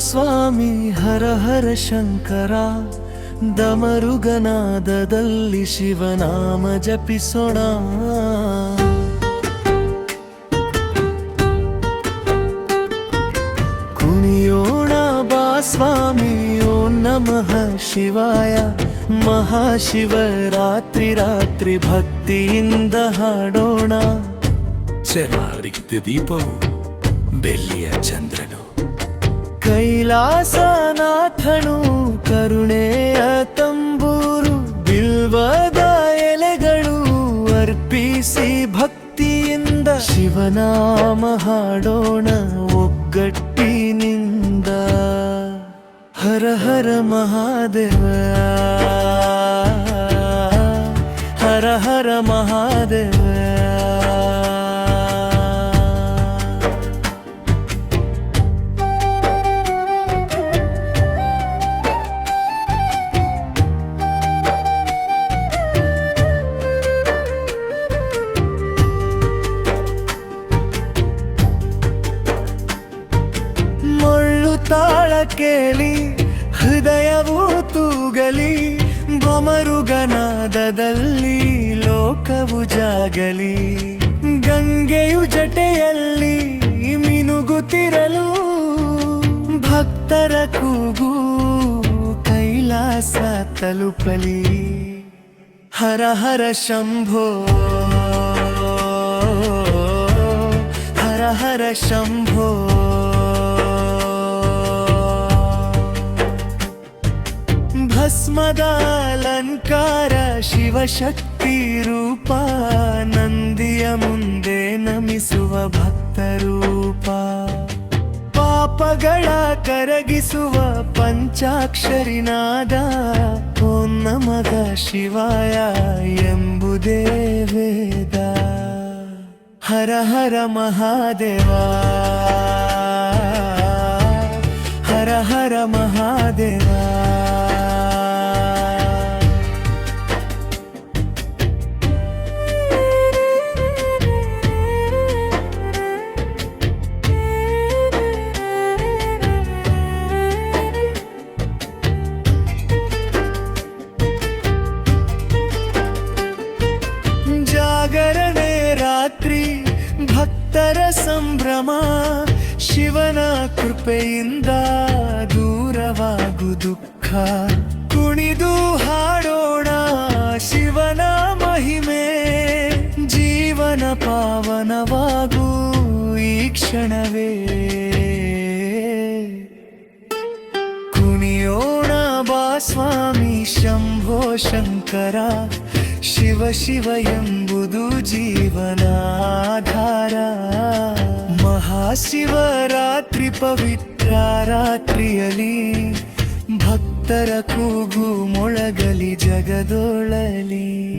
ಸ್ವಾಮಿ ಹರ ಹರ ಶಂಕರ, ದಮರುಗನಾದದಲ್ಲಿ ಶಿವನಾಮ ಜಪಿಸೋಣ. ಕುಣಿಯೋಣ ಬಾ ಸ್ವಾಮಿ, ಓಂ ನಮಃ ಶಿವಾಯ. ಮಹಾಶಿವರಾತ್ರಿ ರಾತ್ರಿ ಭಕ್ತಿಯಿಂದ ಹಾಡೋಣ. ಚೆನ್ನಾಗಿದ್ದ ದೀಪವು ಬೆಳ್ಳಿಯ ಚಂದ್ರನು ಕೈಲಾಸನಾಥನು ಕರುಣೆಯ ತಂಬೂರು, ಬಿಲ್ವದ ಎಲೆಗಳು ಅರ್ಪಿಸಿ ಭಕ್ತಿಯಿಂದ ಶಿವನಾಮ ಹಾಡೋಣ ಒಗ್ಗಟ್ಟಿನಿಂದ. ಹರ ಹರ ಮಹಾದೇವ. ಹರ ಹರ ಮಹಾದೇವ. ಕೇಳಿ, ಹೃದಯವು ತೂಗಲಿ, ಬೊಮರುಗನಾದದಲ್ಲಿ ಲೋಕವು ಜಾಗಲಿ. ಗಂಗೆಯು ಜಟೆಯಲ್ಲಿ ಮಿನುಗುತ್ತಿರಲು, ಭಕ್ತರ ಕೂಗು ಕೈಲಾಸ ತಲುಪಲಿ. ಹರ ಹರ ಶಂಭೋ, ಹರ ಹರ ಶಂಭೋ. ಭಸ್ಮದ ಅಲಂಕಾರ ಶಿವಶಕ್ತಿ ರೂಪ, ನಂದಿಯ ಮುಂದೆ ನಮಿಸುವ ಭಕ್ತ ರೂಪ. ಪಾಪಗಳ ಕರಗಿಸುವ ಪಂಚಾಕ್ಷರಿನಾದ ಓಂ ನಮದ ಶಿವಾಯ ಎಂಬುದೇ ವೇದ. ಹರ ಹರ ಮಹಾದೇವ, ಹರ ಹರ ಮಹಾದೇವ. ಜಾಗರಣೆ ರಾತ್ರಿ, ಭಕ್ತರ ಸಂಭ್ರಮ, ಶಿವನ ಕೃಪೆಯಿಂದ ದೂರವಾಗು ದುಃಖ. ಕುಣಿದು ಹಾಡೋಣ ಶಿವನ ಮಹಿಮೆ, ಜೀವನ ಪಾವನವಾಗು ಈ ಕ್ಷಣವೇ. ಕುಣಿಯೋಣ ಬಾ ಸ್ವಾಮಿ ಶಂಭೋ ಶಂಕರ ಶಿವ ಶಿವ ಎಂಬುದು ಜೀವನಾಧಾರ. ಮಹಾಶಿವರಾತ್ರಿ ಪವಿತ್ರ ರಾತ್ರಿಯಲಿ ಭಕ್ತರ ಕೂಗು ಮೊಳಗಲಿ ಜಗದೊಳಲಿ.